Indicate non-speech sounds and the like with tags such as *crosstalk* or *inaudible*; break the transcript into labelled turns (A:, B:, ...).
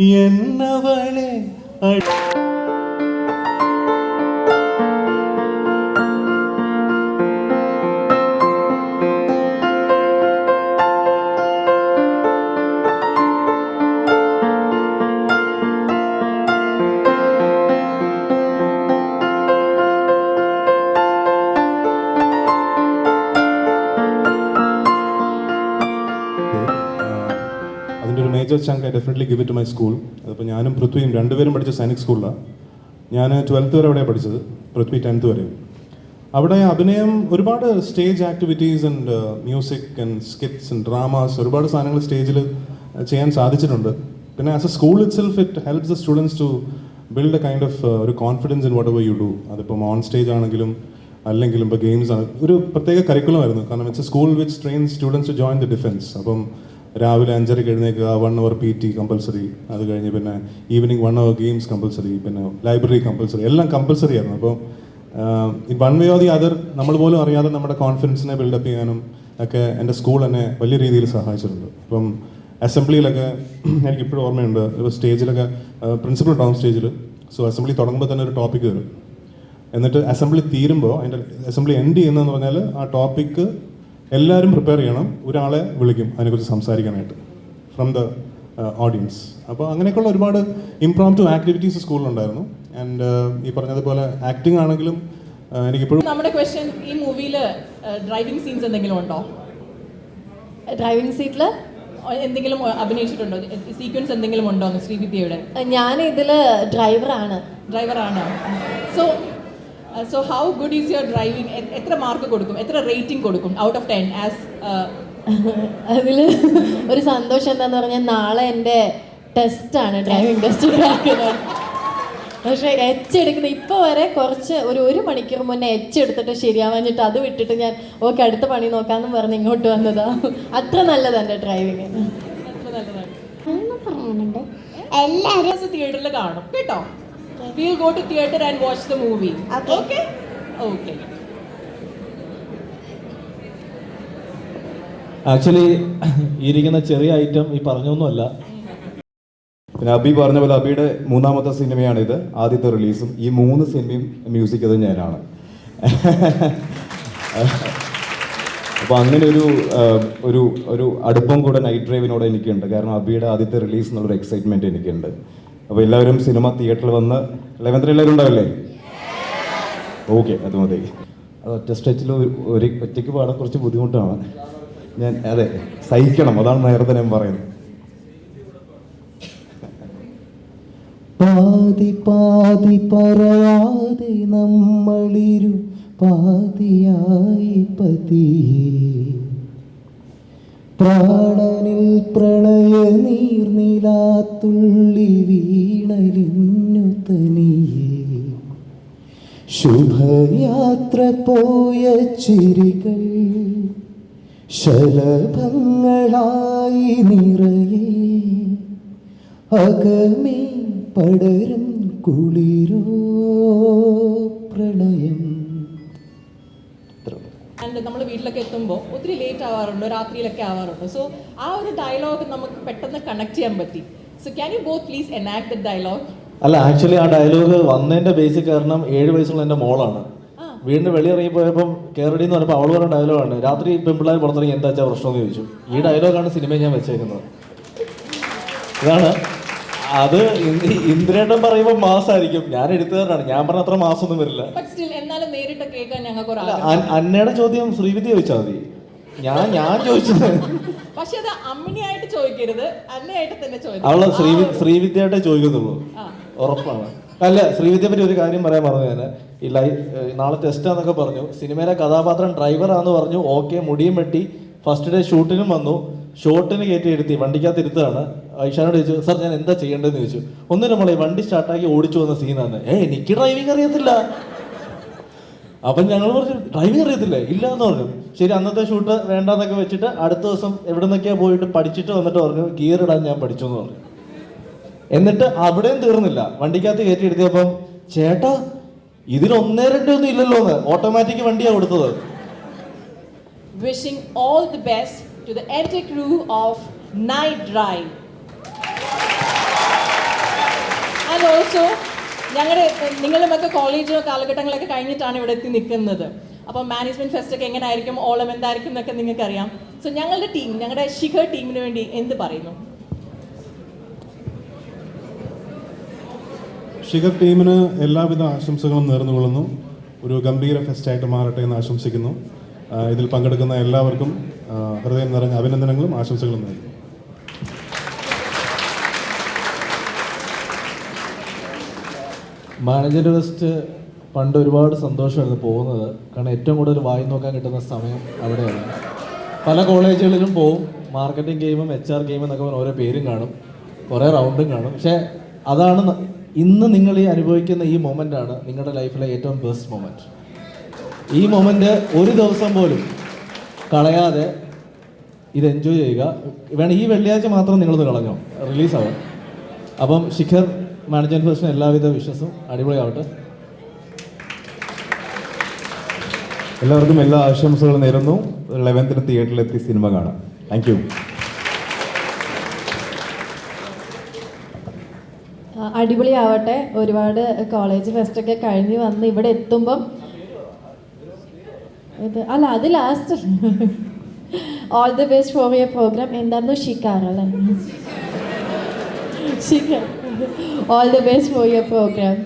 A: എന്നവളെ major chunk I definitely give it my school അതിപ്പോൾ ഞാനും പൃഥ്വിയും രണ്ടുപേരും പഠിച്ച സൈനിക് സ്കൂളിലാണ് ഞാൻ ട്വൽത്ത് വരെ അവിടെ പഠിച്ചത് പൃഥ്വി ടെൻത്ത് വരെയും. അവിടെ അഭിനയം ഒരുപാട് stage activities and music and skits and dramas ഒരുപാട് സാധനങ്ങൾ സ്റ്റേജിൽ ചെയ്യാൻ സാധിച്ചിട്ടുണ്ട്. പിന്നെ as a school itself it helps the students to build a kind of ഒരു confidence in what you do അതിപ്പം ഓൺ സ്റ്റേജ് ആണെങ്കിലും അല്ലെങ്കിലും ഇപ്പോൾ ഗെയിംസ് ആണ്. ഒരു പ്രത്യേക കരിക്കുലം ആയിരുന്നു. കാരണം it's a school which train students to join the defence അപ്പം രാവിലെ അഞ്ചരയ്ക്ക് എഴുന്നേക്കുക one hour P T compulsory അത് കഴിഞ്ഞ് പിന്നെ evening one hour games compulsory പിന്നെ ലൈബ്രറി കമ്പൽസറി എല്ലാം കമ്പൽസറി ആയിരുന്നു അപ്പോൾ ഈ one way or the other നമ്മൾ പോലും അറിയാതെ നമ്മുടെ കോൺഫിഡൻസിനെ ബിൽഡപ്പ് ചെയ്യാനും ഒക്കെ എന്റെ സ്കൂൾ എന്നെ വലിയ രീതിയിൽ സഹായിച്ചിട്ടുണ്ട്. അപ്പം അസംബ്ലിയിലൊക്കെ *clears throat* എനിക്കിപ്പോഴും ഓർമ്മയുണ്ട്. സ്റ്റേജിലൊക്കെ പ്രിൻസിപ്പൽ ടൗൺ സ്റ്റേജിൽ സോ അസംബ്ലി തുടങ്ങുമ്പോൾ തന്നെ ഒരു ടോപ്പിക് വരും. എന്നിട്ട് അസംബ്ലി തീരുമ്പോൾ അതിന്റെ അസംബ്ലി എൻഡ് ചെയ്യുന്നതെന്ന് പറഞ്ഞാൽ ആ ടോപ്പിക്ക് എല്ലാവരും പ്രിപ്പയർ ചെയ്യണം. ഒരാളെ വിളിക്കും. അതിനെക്കുറിച്ച് സംസാരിക്കാനായിട്ട്. ഫ്രം ദ ഓഡിയൻസ് അപ്പോൾ അങ്ങനെയൊക്കെയുള്ള ഒരുപാട് ഇംപ്രോംറ്റു ആക്ടിവിറ്റീസ് സ്കൂളിലുണ്ടായിരുന്നു. ആൻഡ് ഈ പറഞ്ഞതുപോലെ ആക്ടിംഗ് ആണെങ്കിലും uh, എനിക്കിപ്പോഴും
B: നമ്മുടെ ക്വസ്റ്റ്യൻ ഈ മൂവിയിൽ ഡ്രൈവിംഗ് സീൻസ് എന്തെങ്കിലും ഉണ്ടോ?
C: ഡ്രൈവിംഗ് സീറ്റിൽ
B: എന്തെങ്കിലും അഭിനയിച്ചിട്ടുണ്ടോ? സീക്വൻസ് എന്തെങ്കിലും ഉണ്ടോ? ശ്രീവിദ്യയുടെ?
C: ഞാൻ ഇതിൽ ഡ്രൈവറാണ്
B: ഡ്രൈവറാണ് so so how good is your driving എത്ര മാർക്ക് കൊടുക്കും? എത്ര റേറ്റിംഗ് കൊടുക്കും? ഔട്ട് ഓഫ് ടെൻ ആസ്
C: അതിൽ ഒരു സന്തോഷം എന്താന്ന് പറഞ്ഞാൽ നാളെ എന്റെ ടെസ്റ്റാണ് ഡ്രൈവിംഗ് ടെസ്റ്റ് പക്ഷേ എച്ച് എടുക്കുന്ന ഇപ്പോൾ വരെ കുറച്ച് ഒരു ഒരു മണിക്കൂർ മുന്നേ എച്ച് എടുത്തിട്ട് ശരിയാവാഞ്ഞിട്ട് അത് വിട്ടിട്ട് ഞാൻ ഓക്കെ അടുത്ത പണി നോക്കാമെന്ന് പറഞ്ഞ് ഇങ്ങോട്ട് വന്നതാ. അത്ര
B: നല്ലതാണ്.
D: എന്റെ ഡ്രൈവിങ് എല്ലാവരും
B: തിയേറ്ററിൽ കാണും. കേട്ടോ? Will go to theater and watch the movie.
D: Okay.
B: Okay. okay.
E: Actually *clears throat* ഇരിക്കുന്ന ചെറിയ ഐറ്റം ഈ പറഞ്ഞൊന്നുമല്ല
F: പിന്നെ അബി പറഞ്ഞ പോലെ അബിയുടെ മൂന്നാമത്തെ സിനിമയാണ് ഇത് ആദ്യത്തെ റിലീസും ഈ മൂന്ന് സിനിമയും മ്യൂസിക് അത് ഞാനാണ് *laughs* അപ്പോൾ അങ്ങനെ ഒരു ഒരു ഒരു അടുപ്പം കൂടെ നൈറ്റ് ഡ്രൈവിനോട് എനിക്കുണ്ട് കാരണം അബിയുടെ ആദ്യത്തെ റിലീസ് എന്നുള്ളൊരു എക്സൈറ്റ്മെന്റ് എനിക്കുണ്ട് അപ്പോൾ എല്ലാവരും സിനിമ തിയേറ്ററിൽ വന്ന് ലെവൻത്തിൽ എല്ലാവരും ഉണ്ടാവില്ലേ? ഓക്കെ അത് മതി. അത് ഒറ്റ സ്ട്രെച്ചിൽ ഒരു ഒറ്റയ്ക്ക് പാടാൻ കുറച്ച് ബുദ്ധിമുട്ടാണ്. ഞാൻ അതെ സഹിക്കണം. അതാണ് നേരത്തെ ഞാൻ പറയുന്നത്.
G: പാതി പാതി പറയാതെ നമ്മളിരു പാതിയായി പതിയെ. പ്രാണനിൽ പ്രണയ നീർനിലാത്തുള്ളി വീണലിന്നു തനിയേ ശുഭയാത്ര പോയ ചിരികൾ ശലഭങ്ങളായി നിറയെ. അകമേ പടരും കുളിരോ
B: നമ്മൾ വീട്ടിലൊക്കെ എത്തുമ്പോൾ ഒത്തിരി ലേറ്റ് ആവാറുണ്ട് രാത്രിയിലൊക്കെ ആവാറുണ്ട്. സോ ആ ഒരു ഡയലോഗ് നമുക്ക് പെട്ടെന്ന് കണക്ട് ചെയ്യാൻ പറ്റി. So can you go please enact the dialogue
E: അല്ല ആക്ച്വലി ആ ഡയലോഗ് വന്നതിന്റെ ബേസിക് കാരണം ഏഴ് വയസ്സുള്ള എന്റെ മോളാണ്.
B: വീടിന്റെ
E: വീടിന് വെളിയിറങ്ങി പോയപ്പം കേരളി എന്ന് പറഞ്ഞപ്പോൾ അവൾ പറഞ്ഞ ഡയലോഗാണ് രാത്രി പെൺപിള്ളേർ പുറത്തിറങ്ങി എന്താ വെച്ചാൽ പ്രശ്നം? എന്ന് ചോദിച്ചു. ഈ ഡയലോഗാണ് സിനിമയിൽ ഞാൻ വെച്ചേക്കുന്നത്. ഇതാണ് അത് ഇന്ദ്- ഇന്ദ്രേട്ടൻ പറയുമ്പോൾ മാസമായിരിക്കും ഞാൻ എടുത്തതാണ് ഞാൻ പറഞ്ഞ അത്ര മാസമൊന്നും വരില്ല.
B: എന്നാലും നേരിട്ട് കേൾക്കാൻ ഞങ്ങൾക്ക്
E: അന്നയുടെ ചോദ്യം ശ്രീവിദ്യ ചോദിച്ചാൽ മതി. ഞാൻ ഞാൻ ചോദിച്ചത്.
B: പക്ഷെ അത് അമ്മിണിയായിട്ട് ചോദിക്കരുത്. അന്നയായിട്ട് തന്നെ അവൾ
E: ശ്രീവി ശ്രീവിദ്യയായിട്ടേ ചോദിക്കുന്നുള്ളൂ. ഉറപ്പാണ്. അല്ല ശ്രീവിദ്യയെ പറ്റി ഒരു കാര്യം പറയാൻ പറഞ്ഞു ഞാൻ. ഈ ലൈ നാളെ ടെസ്റ്റ് ടെസ്റ്റാന്നൊക്കെ പറഞ്ഞു. സിനിമയിലെ കഥാപാത്രം ഡ്രൈവറാന്ന് പറഞ്ഞു. ഓക്കെ മുടിയും വെട്ടി. ഫസ്റ്റ് ഡേ ഷൂട്ടിനും വന്നു. ഷോട്ടിന് കയറ്റി ഇരുത്തി വണ്ടിക്കകത്ത് ഇരുത്താണ് ഐഷാനോട് ചോദിച്ചു സാർ ഞാൻ എന്താ ചെയ്യേണ്ടതെന്ന് ചോദിച്ചു. ഒന്നിനും നമ്മളെ വണ്ടി സ്റ്റാർട്ടാക്കി ഓടിച്ചു വന്ന സീനാണ്. ഏ എനിക്ക് ഡ്രൈവിംഗ് അറിയത്തില്ല. അപ്പം ഞങ്ങൾ പറഞ്ഞു ഡ്രൈവിംഗ് അറിയത്തില്ല? ഇല്ല എന്ന് പറഞ്ഞു. ശരി അന്നത്തെ ഷൂട്ട് വേണ്ടെന്നൊക്കെ വെച്ചിട്ട് അടുത്ത ദിവസം എവിടെ നിന്നൊക്കെയാ പോയിട്ട് പഠിച്ചിട്ട് വന്നിട്ട് പറഞ്ഞു ഗിയർ ഇടാൻ ഞാൻ പഠിച്ചു എന്ന് പറഞ്ഞു. എന്നിട്ട് അവിടെയും തീർന്നില്ല. വണ്ടിക്കകത്ത് കയറ്റി എടുത്തിയപ്പം ചേട്ടാ ഇതിന് ഒന്നേ രണ്ടേ ഒന്നും ഇല്ലല്ലോ എന്ന് ഓട്ടോമാറ്റിക് വണ്ടിയാ കൊടുത്തത്.
B: Wishing all the best to the entire crew of Night Drive. And also, ഞങ്ങളുടെ നിങ്ങളുമൊക്കെ കോളേജ് കാലഘട്ടങ്ങളൊക്കെ കഴിഞ്ഞിട്ടാണ് ഇവിടെ എത്തി നിൽക്കുന്നത്. അപ്പോൾ മാനേജ്മെന്റ് ഫെസ്റ്റ് ഒക്കെ എങ്ങനെയായിരിക്കും ഓളം എന്തായിരിക്കും എന്നൊക്കെ നിങ്ങൾക്കറിയാം. സോ ഞങ്ങളുടെ ടീം ഞങ്ങളുടെ ശിഖർ ടീമിന് വേണ്ടി എന്ത് പറയുന്നു?
A: ശിഖർ ടീമിന് എല്ലാവിധ ആശംസകളും നേർന്നുകൊള്ളുന്നു. ഒരു ഗംഭീര ഫെസ്റ്റായിട്ട് മാറട്ടെ എന്ന് ആശംസിക്കുന്നു. ഇതിൽ പങ്കെടുക്കുന്ന എല്ലാവർക്കും ഹൃദയം നിറഞ്ഞ അഭിനന്ദനങ്ങളും ആശംസകളും നേരുന്നു.
E: മാനേജർ ഫെസ്റ്റ് പണ്ട് ഒരുപാട് സന്തോഷമായിരുന്നു പോകുന്നത്. കാരണം ഏറ്റവും കൂടുതൽ വായി നോക്കാൻ കിട്ടുന്ന സമയം അവിടെയാണ്. പല കോളേജുകളിലും പോവും. മാർക്കറ്റിംഗ് ഗെയിമും എച്ച് ആർ ഗെയിമും എന്നൊക്കെ ഓരോ പേരും കാണും. കുറേ റൗണ്ടും കാണും. പക്ഷേ അതാണ് ഇന്ന് നിങ്ങൾ ഈ അനുഭവിക്കുന്ന ഈ മൊമെന്റ് ആണ് നിങ്ങളുടെ ലൈഫിലെ ഏറ്റവും ബെസ്റ്റ് മൊമെന്റ് ഈ മൊമെന്റ് ഒരു ദിവസം പോലും കളയാതെ ഇത് എൻജോയ് ചെയ്യുക. വേണം ഈ വെള്ളിയാഴ്ച മാത്രം നിങ്ങളത് കളഞ്ഞോ. റിലീസാവാൻ. അപ്പം ശിഖർ മാനേജ്മെന്റ് ഫസ്റ്റിന് എല്ലാവിധ വിശ്വസും അടിപൊളിയാവട്ടെ.
F: എല്ലാവർക്കും എല്ലാ ആശംസകളും നേരുന്നു. ലെവൻത്തിന് തിയേറ്ററിലെത്തി സിനിമ കാണാം. താങ്ക് യു
C: അടിപൊളിയാവട്ടെ. ഒരുപാട് കോളേജ് ഫെസ്റ്റൊക്കെ കഴിഞ്ഞ് വന്ന് ഇവിടെ എത്തുമ്പം ഇത് അല്ല അത് last all the best for your programme എന്തായിരുന്നു ഷിക്കാർ അല്ലേ Shikkar all the best for your programme